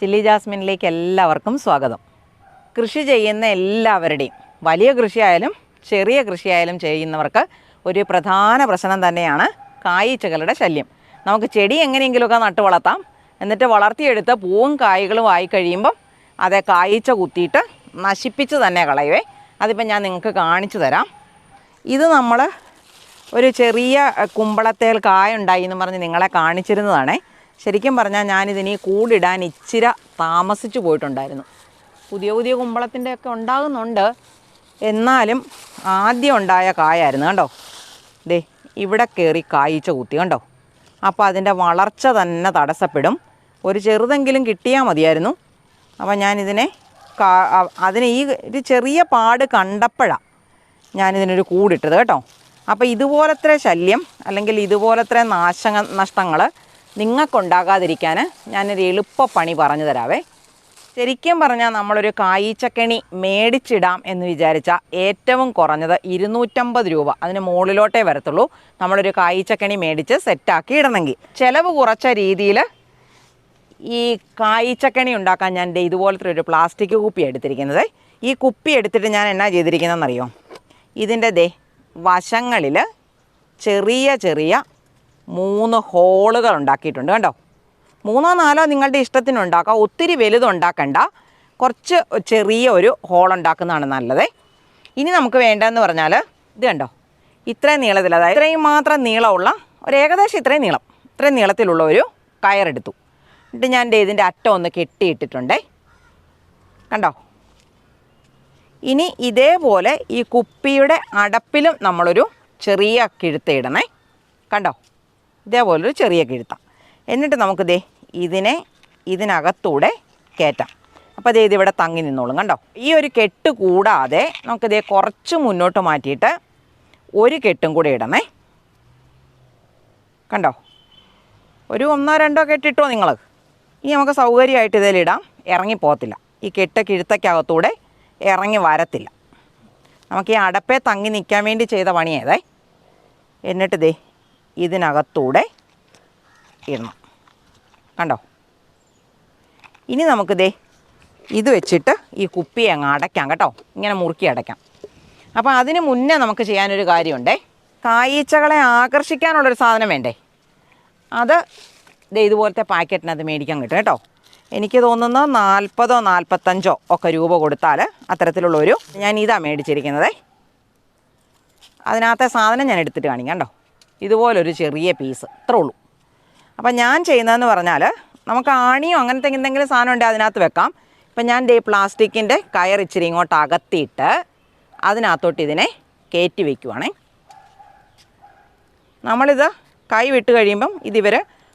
Chilli ജാസ്മിനിലേക്ക് എല്ലാവർക്കും സ്വാഗതം. കൃഷി ചെയ്യുന്ന എല്ലാവരുടെയും വലിയ കൃഷിയായാലും ചെറിയ കൃഷിയായാലും ചെയ്യുന്നവർക്ക് ഒരു പ്രധാന പ്രശ്നം തന്നെയാണ് കായ്ച്ചകളുടെ ശല്യം. നമുക്ക് ചെടി എങ്ങനെയെങ്കിലുമൊക്കെ നട്ടു വളർത്താം. എന്നിട്ട് വളർത്തിയെടുത്ത് പൂവും കായ്കളും ആയി കഴിയുമ്പം അതേ കായ്ച്ച കുത്തിയിട്ട് നശിപ്പിച്ച് തന്നെ കളയുവേ. അതിപ്പോൾ ഞാൻ നിങ്ങൾക്ക് കാണിച്ചു തരാം. ഇത് നമ്മൾ ഒരു ചെറിയ കുമ്പളത്തേൽ കായ ഉണ്ടായി എന്ന് പറഞ്ഞ് നിങ്ങളെ കാണിച്ചിരുന്നതാണേ. ശരിക്കും പറഞ്ഞാൽ ഞാനിതിനി കൂടിടാൻ ഇച്ചിര താമസിച്ചു പോയിട്ടുണ്ടായിരുന്നു. പുതിയ പുതിയ കുമ്പളത്തിന്റെ ഒക്കെ ഉണ്ടാകുന്നുണ്ട്. എന്നാലും ആദ്യം ഉണ്ടായ കായായിരുന്നു കണ്ടോ? ദേ ഇവിടെ കയറി കായ്ച്ച കുത്തി കണ്ടോ? അപ്പോൾ അതിന്റെ വളർച്ച തന്നെ തടസ്സപ്പെടും. ഒരു ചെറുതെങ്കിലും കിട്ടിയാൽ മതിയായിരുന്നു. അപ്പോൾ ഞാനിതിനെ കാ അതിന് ഈ ഒരു ചെറിയ പാട് കണ്ടപ്പോഴാണ് ഞാനിതിനൊരു കൂടിട്ടത് കേട്ടോ. അപ്പോൾ ഇതുപോലത്തെ ശല്യം അല്ലെങ്കിൽ ഇതുപോലത്തെ നാശ നഷ്ടങ്ങൾ നിങ്ങൾക്കുണ്ടാകാതിരിക്കാൻ ഞാനൊരു എളുപ്പ പണി പറഞ്ഞു തരാവേ. ശരിക്കും പറഞ്ഞാൽ നമ്മളൊരു കായീച്ചക്കണി മേടിച്ചിടാം എന്ന് വിചാരിച്ചാൽ ഏറ്റവും കുറഞ്ഞത് ഇരുന്നൂറ്റമ്പത് രൂപ അതിന് മുകളിലോട്ടേ വരത്തുള്ളൂ. നമ്മളൊരു കായീച്ചക്കണി മേടിച്ച് സെറ്റാക്കി ഇടണമെങ്കിൽ. ചിലവ് കുറച്ച രീതിയിൽ ഈ കായ്ച്ചക്കണി ഉണ്ടാക്കാൻ ഞാൻ ഇതുപോലത്തെ ഒരു പ്ലാസ്റ്റിക് കുപ്പി എടുത്തിരിക്കുന്നത്. ഈ കുപ്പി എടുത്തിട്ട് ഞാൻ എന്നാ ചെയ്തിരിക്കുന്നതെന്നറിയോ? ഇതിന്റെ ദേ വശങ്ങളിൽ ചെറിയ ചെറിയ മൂന്ന് ഹോളുകൾ ഉണ്ടാക്കിയിട്ടുണ്ട്. കണ്ടോ? മൂന്നോ നാലോ നിങ്ങളുടെ ഇഷ്ടത്തിന് ഉണ്ടാക്കാം. ഒത്തിരി വലുതുണ്ടാക്കണ്ട കുറച്ച് ചെറിയ ഒരു ഹോൾ ഉണ്ടാക്കുന്നതാണ് നല്ലത്. ഇനി നമുക്ക് വേണ്ടതെന്ന് പറഞ്ഞാൽ ഇത് കണ്ടോ? ഇത്രയും നീളത്തിൽ അതായത് ഇത്രയും മാത്രം നീളമുള്ള ഒരു ഏകദേശം ഇത്രയും നീളം ഇത്രയും നീളത്തിലുള്ള ഒരു കയറെടുത്തു എന്നിട്ട് ഞാൻ ഇതിന്റെ അറ്റം ഒന്ന് കെട്ടിയിട്ടിട്ടുണ്ടേ. കണ്ടോ? ഇനി ഇതേപോലെ ഈ കുപ്പിയുടെ അടപ്പിലും നമ്മളൊരു ചെറിയ കിഴുത്തിടണേ കണ്ടോ? ഇതേപോലൊരു ചെറിയ കിഴുത്താം. എന്നിട്ട് നമുക്ക് ദേ ഇതിനെ ഇതിനകത്തൂടെ കയറ്റാം. അപ്പോൾ ദേ ഇതിവിടെ തങ്ങി നിന്നോളും കണ്ടോ? ഈ ഒരു കെട്ട് കൂടാതെ നമുക്ക് ദേ കുറച്ച് മുന്നോട്ട് മാറ്റിയിട്ട് ഒരു കെട്ടും കൂടെ ഇടണേ. കണ്ടോ? ഒരു ഒന്നോ രണ്ടോ കെട്ടിട്ടോ നിങ്ങൾ ഈ നമുക്ക് സൗകര്യമായിട്ട് ഇതിലിടാം ഇറങ്ങിപ്പോകത്തില്ല ഈ കെട്ട കിഴുത്തക്കകത്തൂടെ ഇറങ്ങി വരത്തില്ല. നമുക്ക് ഈ അടപ്പേ തങ്ങി നിൽക്കാൻ വേണ്ടി ചെയ്ത പണിയേതേ എന്നിട്ട് ദേ ഇതിനകത്തൂടെ ഇടണം. കണ്ടോ? ഇനി നമുക്കിതേ ഇത് വെച്ചിട്ട് ഈ കുപ്പി അങ്ങ് അടയ്ക്കാം കേട്ടോ. ഇങ്ങനെ മുറുക്കി അടയ്ക്കാം. അപ്പോൾ അതിന് മുന്നേ നമുക്ക് ചെയ്യാനൊരു കാര്യമുണ്ടേ. കായീച്ചകളെ ആകർഷിക്കാനുള്ളൊരു സാധനം വേണ്ടേ? അത് ഇതുപോലത്തെ പാക്കറ്റിനകത്ത് മേടിക്കാൻ കിട്ടും കേട്ടോ. എനിക്ക് തോന്നുന്നത് നാൽപ്പതോ നാൽപ്പത്തഞ്ചോ ഒക്കെ രൂപ കൊടുത്താൽ അത്തരത്തിലുള്ളൊരു ഞാൻ ഇതാണ് മേടിച്ചിരിക്കുന്നത്. അതിനകത്തെ സാധനം ഞാൻ എടുത്തിട്ട് കാണിക്കാം കണ്ടോ ഇതുപോലൊരു ചെറിയ പീസ് ഇത്രേ ഉള്ളൂ. അപ്പം ഞാൻ ചെയ്യുന്നതെന്ന് പറഞ്ഞാൽ നമുക്ക് ആണിയോ അങ്ങനത്തെ എന്തെങ്കിലും സാധനം ഉണ്ടെങ്കിൽ അതിനകത്ത് വെക്കാം. ഇപ്പം ഞാൻ ഈ പ്ലാസ്റ്റിക്കിന്റെ കയർ ഇച്ചിരി ഇങ്ങോട്ട് അകത്തിയിട്ട് അതിനകത്തോട്ട് ഇതിനെ കയറ്റി വയ്ക്കുവാണേ നമ്മളിത് കൈ വിട്ട് കഴിയുമ്പം ഇതിവർ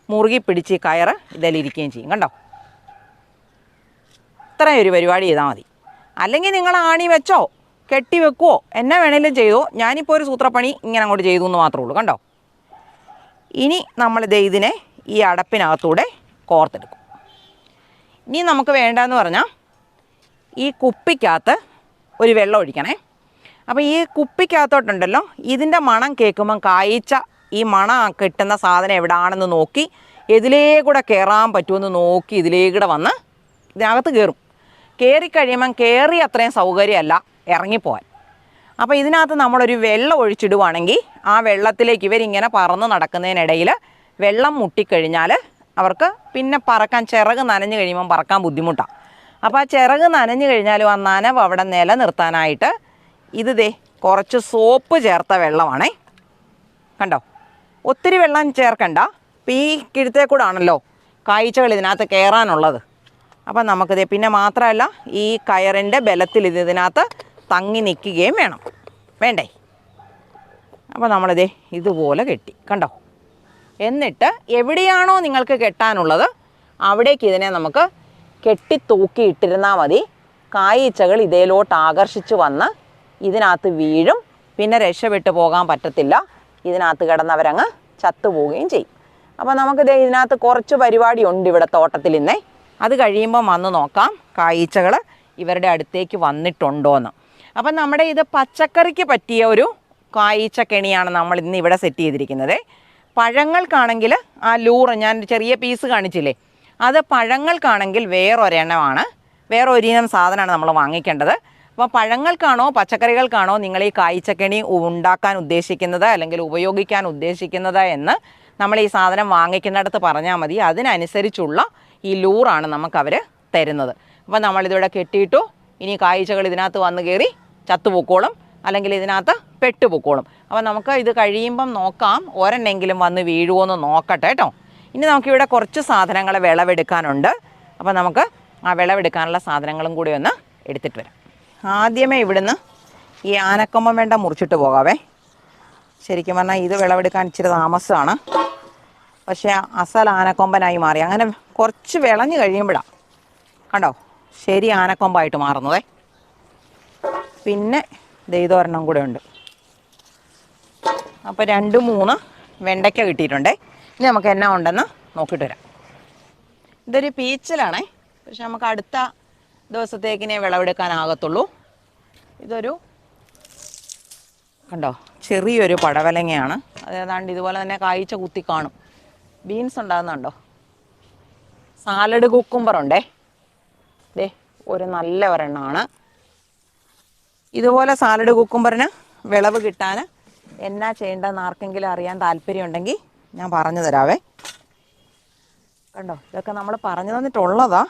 മുറുകി പിടിച്ച് കയർ ഇതിലിരിക്കുകയും ചെയ്യും. കണ്ടോ? ഇത്രയും ഒരു പരിപാടി ചെയ്താൽ മതി. അല്ലെങ്കിൽ നിങ്ങൾ ആണി വെച്ചോ കെട്ടി വെക്കുവോ എന്നെ വേണേലും ചെയ്തോ ഞാനിപ്പോൾ ഒരു സൂത്രപ്പണി ഇങ്ങനെ അങ്ങോട്ട് ചെയ്തു എന്ന് മാത്രമേ ഉള്ളൂ. കണ്ടോ? ഇനി നമ്മൾ ദേ ഇതിനെ ഈ അടപ്പിനകത്തൂടെ കോർത്തെടുക്കും. ഇനി നമുക്ക് വേണ്ടതെന്ന് പറഞ്ഞാൽ ഈ കുപ്പിക്കകത്ത് ഒരു വെള്ളം ഒഴിക്കണേ. അപ്പോൾ ഈ കുപ്പിക്കകത്തോട്ടുണ്ടല്ലോ ഇതിന്റെ മണം കേൾക്കുമ്പം കായ്ച്ച ഈ മണം കിട്ടുന്ന സാധനം എവിടാണെന്ന് നോക്കി ഇതിലേ കൂടെ കയറാൻ പറ്റുമെന്ന് നോക്കി ഇതിലേ കൂടെ വന്ന് ഇതിനകത്ത് കയറും കയറി കഴിയുമ്പം കയറി അത്രയും സൗകര്യമല്ല ഇറങ്ങിപ്പോവാൻ. അപ്പോൾ ഇതിനകത്ത് നമ്മളൊരു വെള്ളം ഒഴിച്ചിടുവാണെങ്കിൽ ആ വെള്ളത്തിലേക്ക് ഇവരിങ്ങനെ പറന്ന് നടക്കുന്നതിനിടയിൽ വെള്ളം മുട്ടിക്കഴിഞ്ഞാൽ അവർക്ക് പിന്നെ പറക്കാൻ ചിറക് നനഞ്ഞു കഴിയുമ്പം പറക്കാൻ ബുദ്ധിമുട്ടാണ് അപ്പോൾ ആ ചിറക് നനഞ്ഞു കഴിഞ്ഞാലും ആ നനവ് അവിടെ നിലനിർത്താനായിട്ട് ഇത് ദേ കുറച്ച് സോപ്പ് ചേർത്ത വെള്ളമാണേ. കണ്ടോ? ഒത്തിരി വെള്ളം ചേർക്കണ്ട. ഇപ്പം ഈ കിഴുത്തേ കൂടെ ആണല്ലോ കാഴ്ചകൾ ഇതിനകത്ത് കയറാനുള്ളത് അപ്പം നമുക്കിത് പിന്നെ മാത്രമല്ല ഈ കയറിന്റെ ബലത്തിൽ ഇത് ഇതിനകത്ത് തങ്ങി നിൽക്കുകയും വേണം. വേണ്ടേ? അപ്പോൾ നമ്മളിതേ ഇതുപോലെ കെട്ടി. കണ്ടോ? എന്നിട്ട് എവിടെയാണോ നിങ്ങൾക്ക് കെട്ടാനുള്ളത് അവിടേക്ക് ഇതിനെ നമുക്ക് കെട്ടി തൂക്കി ഇട്ടിരുന്നാൽ മതി. കായീച്ചകൾ ഇതേലോട്ട് ആകർഷിച്ച് വന്ന് ഇതിനകത്ത് വീഴും. പിന്നെ രക്ഷപ്പെട്ടു പോകാൻ പറ്റത്തില്ല. ഇതിനകത്ത് കിടന്നവരങ്ങ് ചത്തുപോവുകയും ചെയ്യും. അപ്പോൾ നമുക്കിത് ഇതിനകത്ത് കുറച്ച് പരിപാടി ഉണ്ട് ഇവിടെ തോട്ടത്തിൽ ഇന്നേ. അത് കഴിയുമ്പോൾ വന്ന് നോക്കാം. കായീച്ചകൾ ഇവരുടെ അടുത്തേക്ക് വന്നിട്ടുണ്ടോയെന്ന് അപ്പം നമ്മുടെ ഇത് പച്ചക്കറിക്ക് പറ്റിയ ഒരു കായ്ച്ചക്കെണിയാണ് നമ്മൾ ഇന്ന് ഇവിടെ സെറ്റ് ചെയ്തിരിക്കുന്നത്. പഴങ്ങൾക്കാണെങ്കിൽ ആ ലൂറ് ഞാൻ ചെറിയ പീസ് കാണിച്ചില്ലേ? അത് പഴങ്ങൾക്കാണെങ്കിൽ വേറൊരെണ്ണമാണ്. വേറൊരിനം സാധനമാണ് നമ്മൾ വാങ്ങിക്കേണ്ടത്. അപ്പോൾ പഴങ്ങൾക്കാണോ പച്ചക്കറികൾക്കാണോ നിങ്ങൾ ഈ കായ്ച്ചക്കണി ഉണ്ടാക്കാൻ ഉദ്ദേശിക്കുന്നത് അല്ലെങ്കിൽ ഉപയോഗിക്കാൻ ഉദ്ദേശിക്കുന്നത് എന്ന് നമ്മൾ ഈ സാധനം വാങ്ങിക്കുന്നിടത്ത് പറഞ്ഞാൽ മതി. അതിനനുസരിച്ചുള്ള ഈ ലൂറാണ് നമുക്കവർ തരുന്നത്. അപ്പോൾ നമ്മളിതിവിടെ കെട്ടിയിട്ടു ഇനി കാഴ്ചകൾ ഇതിനകത്ത് വന്ന് കയറി ചത്തുപൊക്കോളും അല്ലെങ്കിൽ ഇതിനകത്ത് പെട്ടുപൊക്കോളും. അപ്പോൾ നമുക്ക് ഇത് കഴിയുമ്പം നോക്കാം. ഒരെണ്ണെങ്കിലും വന്ന് വീഴുമോ എന്ന് നോക്കട്ടെ കേട്ടോ. ഇനി നമുക്കിവിടെ കുറച്ച് സാധനങ്ങൾ വിളവെടുക്കാനുണ്ട്. അപ്പോൾ നമുക്ക് ആ വിളവെടുക്കാനുള്ള സാധനങ്ങളും കൂടി ഒന്ന് എടുത്തിട്ട് വരാം. ആദ്യമേ ഇവിടുന്ന് ഈ ആനക്കൊമ്പം വേണ്ട മുറിച്ചിട്ട് പോകാവേ. ശരിക്കും പറഞ്ഞാൽ ഇത് വിളവെടുക്കാൻ ഇച്ചിരി താമസമാണ് പക്ഷേ അസൽ ആനക്കൊമ്പനായി മാറി. അങ്ങനെ കുറച്ച് വിളഞ്ഞ് കഴിയുമ്പോഴാണ് കണ്ടോ? ശരി ആനക്കൊമ്പായിട്ട് മാറുന്നതേ. പിന്നെ ദൈതോരെണ്ണം കൂടെ ഉണ്ട്. അപ്പോൾ രണ്ട് മൂന്ന് വെണ്ടയ്ക്ക കിട്ടിയിട്ടുണ്ടേ. ഇനി നമുക്ക് എന്നാ ഉണ്ടെന്ന് നോക്കിയിട്ട് വരാം. ഇതൊരു പീച്ചലാണേ. പക്ഷെ നമുക്ക് അടുത്ത ദിവസത്തേക്കിനെ വിളവെടുക്കാനാകത്തുള്ളൂ. ഇതൊരു കണ്ടോ? ചെറിയൊരു പടവലങ്ങയാണ്. അത് ഏതാണ്ട് ഇതുപോലെ തന്നെ കായ്ച്ച കുത്തി കാണും. ബീൻസ് ഉണ്ടാകുന്നുണ്ടോ? സാലഡ് കുക്കുംബർ ഉണ്ടേ ദേ ഒരു നല്ല ഒരെണ്ണമാണ്. ഇതുപോലെ സാലഡ് കുക്കുംബറിന് വിളവ് കിട്ടാൻ എന്നാ ചെയ്യേണ്ടതെന്ന് ആർക്കെങ്കിലും അറിയാൻ താല്പര്യമുണ്ടെങ്കിൽ ഞാൻ പറഞ്ഞു തരാവേ. കണ്ടോ ഇതൊക്കെ നമ്മൾ പറഞ്ഞു തന്നിട്ടുള്ളതാ.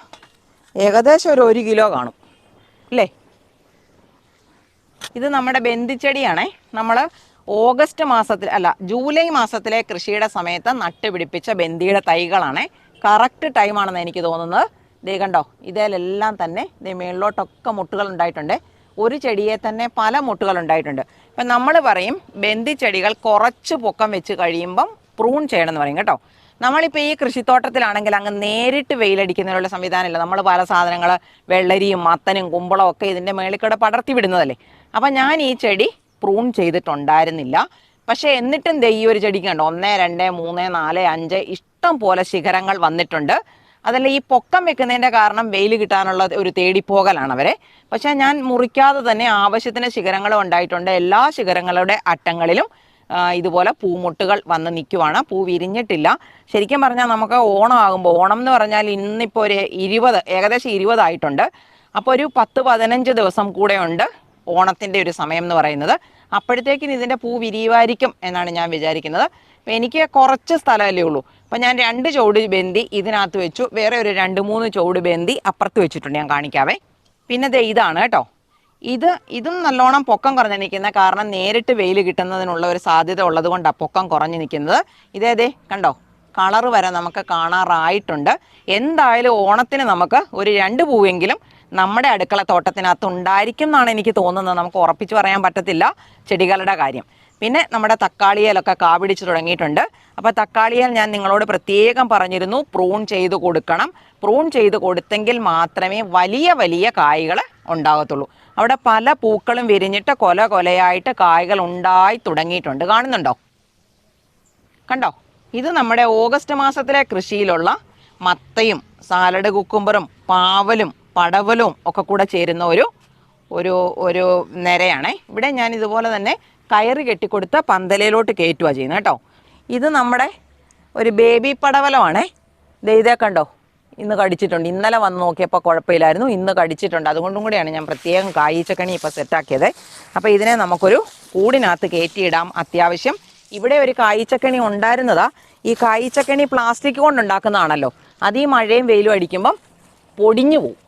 ഏകദേശം ഒരു ഒരു കിലോ കാണും അല്ലേ? ഇത് നമ്മുടെ ബന്ധിച്ചെടിയാണേ. നമ്മൾ ഓഗസ്റ്റ് മാസത്തിൽ അല്ല ജൂലൈ മാസത്തിലെ കൃഷിയുടെ സമയത്ത് നട്ടുപിടിപ്പിച്ച ബന്ധിയുടെ തൈകളാണേ. കറക്റ്റ് ടൈമാണെന്ന് എനിക്ക് തോന്നുന്നത്. ദേ കണ്ടോ ഇതിലെല്ലാം തന്നെ ദേ മേളിലോട്ടൊക്കെ മുട്ടുകൾ ഉണ്ടായിട്ടുണ്ട്. ഒരു ചെടിയെ തന്നെ പല മുട്ടുകൾ ഉണ്ടായിട്ടുണ്ട്. ഇപ്പം നമ്മൾ പറയും ബന്ദി ചെടികൾ കുറച്ച് പൊക്കം വെച്ച് കഴിയുമ്പം പ്രൂൺ ചെയ്യണം എന്ന് പറയും കേട്ടോ. നമ്മളിപ്പോൾ ഈ കൃഷിത്തോട്ടത്തിലാണെങ്കിൽ അങ്ങ് നേരിട്ട് വെയിലടിക്കുന്നതിനുള്ള സംവിധാനമില്ല. നമ്മൾ പല സാധനങ്ങൾ വെള്ളരിയും മത്തനും കുമ്പളവും ഒക്കെ ഇതിന്റെ മേളിൽ കൂടെ പടർത്തി വിടുന്നതല്ലേ. അപ്പം ഞാൻ ഈ ചെടി പ്രൂൺ ചെയ്തിട്ടുണ്ടായിരുന്നില്ല. പക്ഷേ എന്നിട്ടും ദേ ഈ ഒരു ചെടിക്ക് കണ്ടോ ഒന്ന് രണ്ട് മൂന്ന് നാല് അഞ്ച് ഇഷ്ടം പോലെ ശിഖരങ്ങൾ വന്നിട്ടുണ്ട്. അതല്ല ഈ പൊക്കം വെക്കുന്നതിന്റെ കാരണം വെയിൽ കിട്ടാനുള്ള ഒരു തേടിപ്പോകലാണ് അവരെ. പക്ഷേ ഞാൻ മുറിക്കാതെ തന്നെ ആവശ്യത്തിന് ശിഖരങ്ങൾ ഉണ്ടായിട്ടുണ്ട്. എല്ലാ ശിഖരങ്ങളുടെ അറ്റങ്ങളിലും ഇതുപോലെ പൂമുട്ടുകൾ വന്ന് നിൽക്കുവാണ്. പൂ വിരിഞ്ഞിട്ടില്ല. ശരിക്കും പറഞ്ഞാൽ നമുക്ക് ഓണം ആകുമ്പോൾ ഓണം എന്ന് പറഞ്ഞാൽ ഇന്നിപ്പോൾ ഒരു ഇരുപത് ഏകദേശം ഇരുപതായിട്ടുണ്ട് അപ്പോൾ ഒരു പത്ത് പതിനഞ്ച് ദിവസം കൂടെ ഉണ്ട് ഓണത്തിന്റെ ഒരു സമയം എന്ന് പറയുന്നത്. അപ്പോഴത്തേക്കിന് ഇതിന്റെ പൂ വിരിയുമായിരിക്കും എന്നാണ് ഞാൻ വിചാരിക്കുന്നത്. എനിക്ക് കുറച്ച് സ്ഥലമല്ലേ ഉള്ളൂ. അപ്പോൾ ഞാൻ രണ്ട് ചുവട് ബന്തി ഇതിനകത്ത് വെച്ചു. വേറെ ഒരു രണ്ട് മൂന്ന് ചുവട് ബന്തി അപ്പുറത്ത് വെച്ചിട്ടുണ്ട് ഞാൻ കാണിക്കാവേ. പിന്നെ ദേ ഇതാണ് കേട്ടോ. ഇത് ഇതും നല്ലോണം പൊക്കം കുറഞ്ഞ് നിൽക്കുന്ന കാരണം നേരിട്ട് വെയിൽ കിട്ടുന്നതിനുള്ള ഒരു സാധ്യത ഉള്ളത് കൊണ്ടാണ് പൊക്കം കുറഞ്ഞ് നിൽക്കുന്നത്. ഇതേ ദേ കണ്ടോ? കളറ് വരെ നമുക്ക് കാണാറായിട്ടുണ്ട്. എന്തായാലും ഓണത്തിന് നമുക്ക് ഒരു രണ്ട് പൂവെങ്കിലും നമ്മുടെ അടുക്കള തോട്ടത്തിനകത്ത് ഉണ്ടായിരിക്കും എന്നാണ് എനിക്ക് തോന്നുന്നത്. നമുക്ക് ഉറപ്പിച്ച് പറയാൻ പറ്റത്തില്ല. ചെടികളുടെ കാര്യം. പിന്നെ നമ്മുടെ തക്കാളിയിലൊക്കെ കാവിടിച്ച് തുടങ്ങിയിട്ടുണ്ട്. അപ്പോൾ തക്കാളിയിൽ ഞാൻ നിങ്ങളോട് പ്രത്യേകം പറഞ്ഞിരുന്നു പ്രൂൺ ചെയ്ത് കൊടുക്കണം. പ്രൂൺ ചെയ്ത് കൊടുത്തെങ്കിൽ മാത്രമേ വലിയ വലിയ കായ്കൾ ഉണ്ടാകത്തുള്ളൂ. അവിടെ പല പൂക്കളും വിരിഞ്ഞിട്ട് കൊല കൊലയായിട്ട് കായ്കൾ ഉണ്ടായി തുടങ്ങിയിട്ടുണ്ട്. കാണുന്നുണ്ടോ? കണ്ടോ? ഇത് നമ്മുടെ ഓഗസ്റ്റ് മാസത്തിലെ കൃഷിയിലുള്ള മത്തയും സാലഡ് കുക്കുമ്പറും പാവലും പടവലും ഒക്കെ കൂടെ ചേരുന്ന ഒരു ഒരു ഒരു നിരയാണേ. ഇവിടെ ഞാൻ ഇതുപോലെ തന്നെ കയറി കെട്ടിക്കൊടുത്ത പന്തലയിലോട്ട് കയറ്റുക ചെയ്യുന്നത് കേട്ടോ. ഇത് നമ്മുടെ ഒരു ബേബി പടവലമാണേ. ദേ ഇതേ കണ്ടോ? ഇന്ന് കടിച്ചിട്ടുണ്ട്. ഇന്നലെ വന്ന് നോക്കിയപ്പോൾ കുഴപ്പമില്ലായിരുന്നു. ഇന്ന് കടിച്ചിട്ടുണ്ട്. അതുകൊണ്ടും കൂടിയാണ് ഞാൻ പ്രത്യേകം കായ്ച്ചക്കണി ഇപ്പോൾ സെറ്റാക്കിയത് അപ്പോൾ ഇതിനെ നമുക്കൊരു കൂടിനകത്ത് കയറ്റിയിടാം അത്യാവശ്യം. ഇവിടെ ഒരു കായ്ച്ചക്കണി ഉണ്ടായിരുന്നതാ. ഈ കായ്ച്ചക്കണി പ്ലാസ്റ്റിക് കൊണ്ടുണ്ടാക്കുന്നതാണല്ലോ. അത് ഈ മഴയും വെയിലും അടിക്കുമ്പം പൊടിഞ്ഞു പോവും.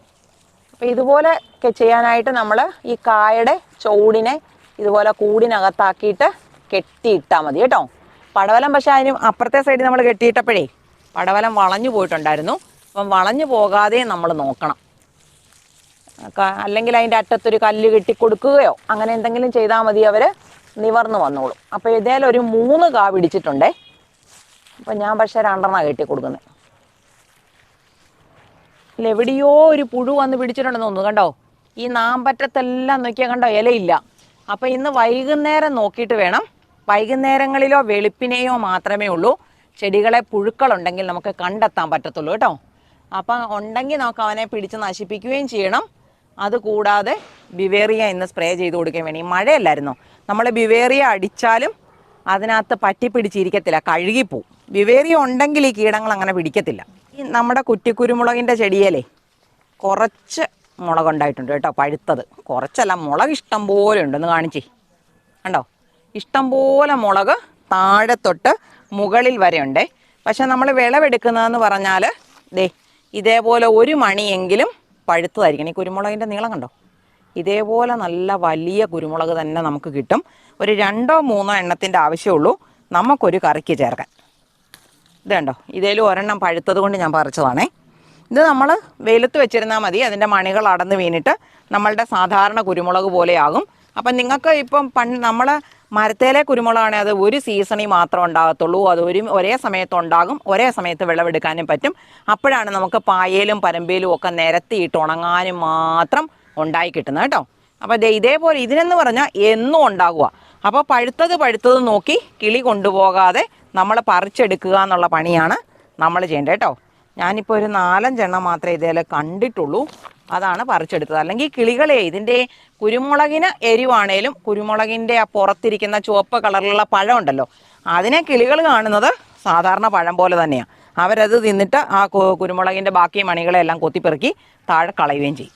അപ്പോൾ ഇതുപോലെ ഒക്കെ ചെയ്യാനായിട്ട് നമ്മൾ ഈ കായയുടെ ചൂടിനെ ഇതുപോലെ കൂടിനകത്താക്കിയിട്ട് കെട്ടിയിട്ടാൽ മതി കേട്ടോ. പടവലം പക്ഷേ അതിന് അപ്പുറത്തെ സൈഡിൽ നമ്മൾ കെട്ടിയിട്ടപ്പോഴേ പടവലം വളഞ്ഞു പോയിട്ടുണ്ടായിരുന്നു. അപ്പം വളഞ്ഞു പോകാതെ നമ്മൾ നോക്കണം. അല്ലെങ്കിൽ അതിന്റെ അറ്റത്തൊരു കല്ല് കെട്ടി കൊടുക്കുകയോ അങ്ങനെ എന്തെങ്കിലും ചെയ്താൽ മതി അവർ നിവർന്ന് വന്നോളും. അപ്പോൾ ഇതേലൊരു മൂന്ന് കാ പിടിച്ചിട്ടുണ്ടേ. അപ്പം ഞാൻ പക്ഷേ രണ്ടെണ്ണ കെട്ടി കൊടുക്കുന്നത് ഇല്ല എവിടെയോ ഒരു പുഴു വന്ന് പിടിച്ചിട്ടുണ്ടെന്ന് തോന്നുന്നു. കണ്ടോ? ഈ നാമ്പറ്റത്തെല്ലാം നോക്കിയാൽ കണ്ടോ? ഇലയില്ല. അപ്പോൾ ഇന്ന് വൈകുന്നേരം നോക്കിയിട്ട് വേണം. വൈകുന്നേരങ്ങളിലോ വെളുപ്പിനെയോ മാത്രമേ ഉള്ളൂ. ചെടികളെ പുഴുക്കളുണ്ടെങ്കിൽ നമുക്ക് കണ്ടെത്താൻ പറ്റത്തുള്ളൂ കേട്ടോ. അപ്പം ഉണ്ടെങ്കിൽ നമുക്ക് അവനെ പിടിച്ച് നശിപ്പിക്കുകയും ചെയ്യണം. അതുകൂടാതെ ബിവേറിയ ഇന്ന് സ്പ്രേ ചെയ്ത് കൊടുക്കുകയും വേണം. ഈ മഴയല്ലായിരുന്നോ? നമ്മൾ ബിവേറിയ അടിച്ചാലും അതിനകത്ത് പറ്റി പിടിച്ചിരിക്കത്തില്ല കഴുകിപ്പോവും. ബിവേറിയ ഉണ്ടെങ്കിൽ ഈ കീടങ്ങൾ അങ്ങനെ പിടിക്കത്തില്ല. ഈ നമ്മുടെ കുറ്റിക്കുരുമുളകിന്റെ ചെടിയല്ലേ കുറച്ച് മുളകുണ്ടായിട്ടുണ്ട് കേട്ടോ പഴുത്തത്. കുറച്ചല്ല മുളക് ഇഷ്ടം പോലെ ഉണ്ടെന്ന് കാണിച്ചേ. കണ്ടോ? ഇഷ്ടം പോലെ മുളക് താഴെ തൊട്ട് മുകളിൽ വരെ ഉണ്ടേ പക്ഷെ നമ്മൾ വിളവെടുക്കുന്നതെന്ന് പറഞ്ഞാൽ ദേ ഇതേപോലെ ഒരു മണിയെങ്കിലും പഴുത്തതായിരിക്കണം. ഈ കുരുമുളകിന്റെ നീളം കണ്ടോ? ഇതേപോലെ നല്ല വലിയ കുരുമുളക് തന്നെ നമുക്ക് കിട്ടും. ഒരു രണ്ടോ മൂന്നോ എണ്ണത്തിന്റെ ആവശ്യമുള്ളൂ. നമുക്കൊരു കറിക്ക് ചേർക്കാൻ. ഇത് കണ്ടോ ഇതേലും ഒരെണ്ണം പഴുത്തത് കൊണ്ട് ഞാൻ പറിച്ചതാണേ. ഇത് നമ്മൾ വെയിലത്ത് വെച്ചിരുന്നാൽ മതി. അതിന്റെ മണികൾ അടന്ന് വീണിട്ട് നമ്മളുടെ സാധാരണ കുരുമുളക് പോലെയാകും. അപ്പം നിങ്ങൾക്ക് ഇപ്പം പണ്ട് നമ്മൾ മരത്തേലെ കുരുമുളകാണെങ്കിൽ അത് ഒരു സീസണിൽ മാത്രം ഉണ്ടാകത്തുള്ളൂ. അത് ഒരു ഒരേ സമയത്ത് ഉണ്ടാകും. ഒരേ സമയത്ത് വിളവെടുക്കാനും പറ്റും. അപ്പോഴാണ് നമുക്ക് പായയിലും പരമ്പയിലും ഒക്കെ നിരത്തിയിട്ട് ഉണങ്ങാനും മാത്രം ഉണ്ടായി കിട്ടുന്നത് കേട്ടോ. അപ്പോൾ ദേ ഇതേപോലെ ഇതിനെന്ന് പറഞ്ഞാൽ എന്നും ഉണ്ടാകുക അപ്പോൾ പഴുത്തത് പഴുത്തത് നോക്കി കിളി കൊണ്ടുപോകാതെ നമ്മൾ പറിച്ചെടുക്കുക എന്നുള്ള പണിയാണ് നമ്മൾ ചെയ്യേണ്ടത് കേട്ടോ. ഞാനിപ്പോൾ ഒരു നാലഞ്ചെണ്ണം മാത്രമേ ഇതേലെ കണ്ടിട്ടുള്ളൂ. അതാണ് പറിച്ചെടുത്തത്. അല്ലെങ്കിൽ കിളികളെ ഇതിന്റെ കുരുമുളകിന് എരിവാണേലും കുരുമുളകിന്റെ ആ പുറത്തിരിക്കുന്ന ചുവപ്പ് കളറിലുള്ള പഴം ഉണ്ടല്ലോ അതിനെ കിളികൾ കാണുന്നത് സാധാരണ പഴം പോലെ തന്നെയാണ് അവരത് തിന്നിട്ട് ആ കുരുമുളകിന്റെ ബാക്കി മണികളെല്ലാം കൊത്തിപ്പെറുക്കി താഴെ കളയുകയും ചെയ്യും.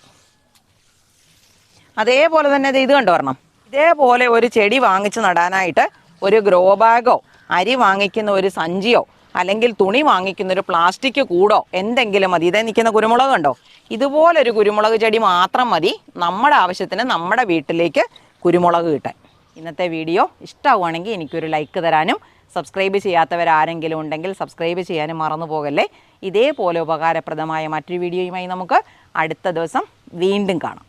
അതേപോലെ തന്നെ ഇത് കണ്ടു വരണം ഇതേപോലെ ഒരു ചെടി വാങ്ങിച്ച് നടാനായിട്ട് ഒരു ഗ്രോ ബാഗോ അരി വാങ്ങിക്കുന്ന ഒരു സഞ്ചിയോ അല്ലെങ്കിൽ തുണി വാങ്ങിക്കുന്ന ഒരു പ്ലാസ്റ്റിക് കൂടോ എന്തെങ്കിലും മതി. ഇതേ നിൽക്കുന്ന കുരുമുളക് ഉണ്ടോ ഇതുപോലൊരു കുരുമുളക് ചെടി മാത്രം മതി. നമ്മുടെ ആവശ്യത്തിന് നമ്മുടെ വീട്ടിലേക്ക് കുരുമുളക് കിട്ടാൻ. ഇന്നത്തെ വീഡിയോ ഇഷ്ടമാവുകയാണെങ്കിൽ എനിക്കൊരു ലൈക്ക് തരാനും സബ്സ്ക്രൈബ് ചെയ്യാത്തവരാരെങ്കിലും ഉണ്ടെങ്കിൽ സബ്സ്ക്രൈബ് ചെയ്യാനും മറന്നു പോകല്ലേ? ഇതേപോലെ ഉപകാരപ്രദമായ മറ്റൊരു വീഡിയോയുമായി നമുക്ക് അടുത്ത ദിവസം വീണ്ടും കാണാം.